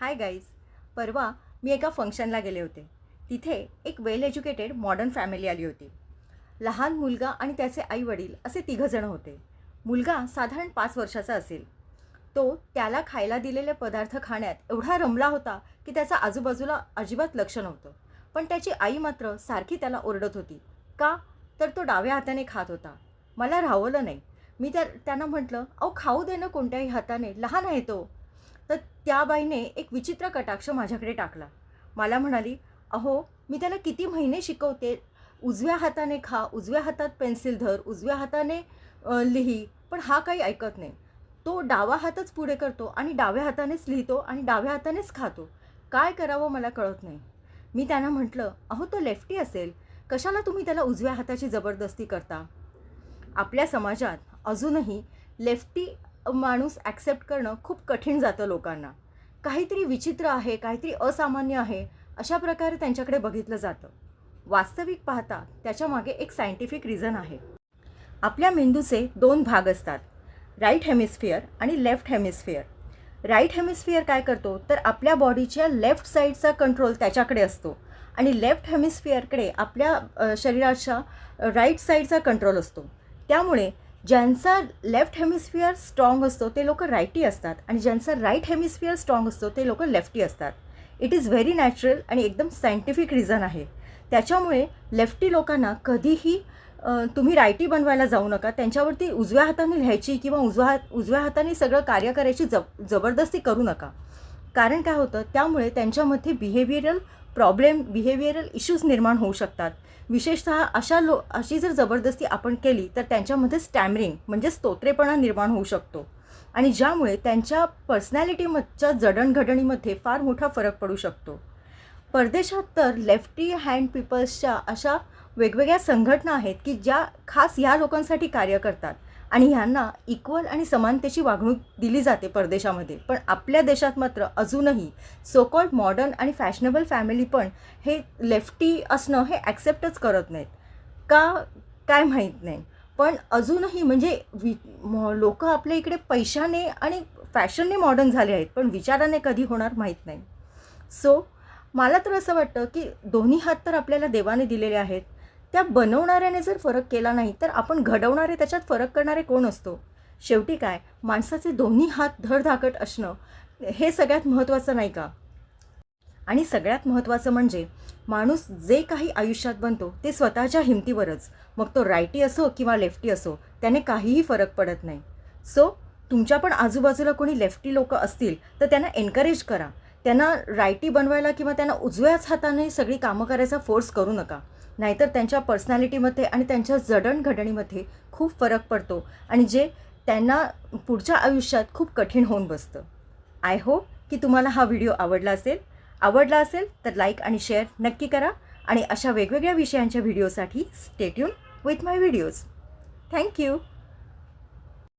Hi guys परवा मी एका फंक्शनला गेले होते. तिथे एक वेल एज्युकेटेड मॉडर्न फॅमिली आली होती. लहान मुलगा आणि त्याचे आई वडील असे तिघंजणं होते. मुलगा साधारण पाच वर्षाचा असेल. तो त्याला खायला दिलेले पदार्थ खाण्यात एवढा रमला होता की त्याचा आजूबाजूला अजिबात लक्ष नव्हतं. पण त्याची आई मात्र सारखी त्याला ओरडत होती. का? तर तो डाव्या हाताने खात होता. मला राहवलं नाही. मी त्या त्यांना म्हटलं अहो खाऊ दे ना कोणत्याही हाताने. लहान आहे तो. त्या बाईने एक विचित्र कटाक्ष माझ्याकडे टाकला. मला म्हणाली अहो मी त्याला किती महिने शिकवते? उजव्या हाताने खा उजव्या हातात पेन्सिल धर उजव्या हाताने लिही पण हा काही ऐकत नाही. तो डावा हातच पुढे करतो आणि डाव्या हातानेच लिहितो आणि डाव्या हातानेच खातो. काय करावं मला कळत नाही. मी त्यांना म्हटलं अहो तो लेफ्टी असेल. कशाला तुम्ही त्याला उजव्या हाताची जबरदस्ती करता? आपल्या समाजात अजूनही लेफ्टी माणूस ॲक्सेप्ट करणं खूप कठीण जातं लोकांना. काहीतरी विचित्र आहे काहीतरी असामान्य आहे अशा प्रकारे त्यांच्याकडे बघितलं जातं. वास्तविक पाहता त्याच्यामागे एक सायंटिफिक रिझन आहे. आपल्या मेंदूचे दोन भाग असतात राईट हेमिस्फिअर आणि लेफ्ट हेमिस्फिअर राईट हेमिस्फिअर काय करतो? तर आपल्या बॉडीच्या लेफ्ट साईडचा कंट्रोल त्याच्याकडे असतो आणि लेफ्ट हेमिस्फिअरकडे आपल्या शरीराच्या राईट साईडचा कंट्रोल असतो. त्यामुळे ज्यांचा लेफ्ट हेमिस्फिअर स्ट्रॉंग असतो ते लोक रायटी असतात. आणि ज्यांचा राईट हेमिस्फिअर स्ट्रॉंग असतो ते लोक लेफ्टी असतात. इट इज व्हेरी नॅचरल आणि एकदम सायंटिफिक रिझन आहे. त्याच्यामुळे लेफ्टी लोकांना कधीही तुम्ही रायटी बनवायला जाऊ नका. त्यांच्यावरती उजव्या हाताने लिहायची किंवा उजव्या हात उजव्या हाताने सगळं कार्य करायची जब जबरदस्ती करू नका. कारण काय होतं? त्यामुळे त्यांच्यामध्ये बिहेवियरल प्रॉब्लेम बिहेवियरल इश्यूज निर्माण होऊ शकतात. विशेषतः अशा लो अशी जर जबरदस्ती आपण केली तर त्यांच्यामध्ये स्टॅमरिंग म्हणजे स्तोत्रेपणा निर्माण होऊ शकतो. आणि ज्यामुळे त्यांच्या पर्सनॅलिटीमच्या जडणघडणीमध्ये फार मोठा फरक पडू शकतो. परदेशात तर लेफ्टी हँड पीपल्सच्या अशा वेगवेगळ्या संघटना आहेत की ज्या खास ह्या लोकांसाठी कार्य करतात. आणि ह्यांना इक्वल आणि समानतेची वागणूक दिली जाते परदेशामध्ये. पण आपल्या देशात मात्र अजूनही सोकॉल्ड मॉडर्न आणि फॅशनेबल फॅमिली पण हे लेफ्टी असणं हे ॲक्सेप्टच करत नाहीत. का? काय माहीत नाही. पण अजूनही म्हणजे वि लोक आपल्या इकडे पैशाने आणि फॅशनने मॉडर्न झाले आहेत पण विचाराने कधी होणार माहीत नाही. सो मला तर असं वाटतं की दोन्ही हात तर आपल्याला देवाने दिलेले आहेत. त्या बनवणाऱ्याने जर फरक केला नाही तर आपण घडवणारे त्याच्यात फरक करणारे कोण असतो? शेवटी काय? माणसाचे दोन्ही हात धडधाकट असणं हे सगळ्यात महत्त्वाचं नाही का? आणि सगळ्यात महत्त्वाचं म्हणजे माणूस जे काही आयुष्यात बनतो ते स्वतःच्या हिमतीवरच. मग तो रायटी असो किंवा लेफ्टी असो त्याने काहीही फरक पडत नाही. सो तुमच्या पण आजूबाजूला कोणी लेफ्टी लोक असतील तर त्यांना एनकरेज करा. त्यांना रायटी बनवायला किंवा त्यांना उजव्याच हाताने सगळी कामं करायचा फोर्स करू नका. नाहीतर त्यांच्या पर्सनॅलिटीमध्ये आणि त्यांच्या जडणघडणीमध्ये खूप फरक पडतो आणि जे त्यांना पुढच्या आयुष्यात खूप कठीण होऊन बसतं. आय होप की तुम्हाला हा व्हिडिओ आवडला असेल. आवडला असेल तर लाईक आणि शेअर नक्की करा आणि अशा वेगवेगळ्या विषयांच्या व्हिडिओसाठी stay tuned with my videos thank you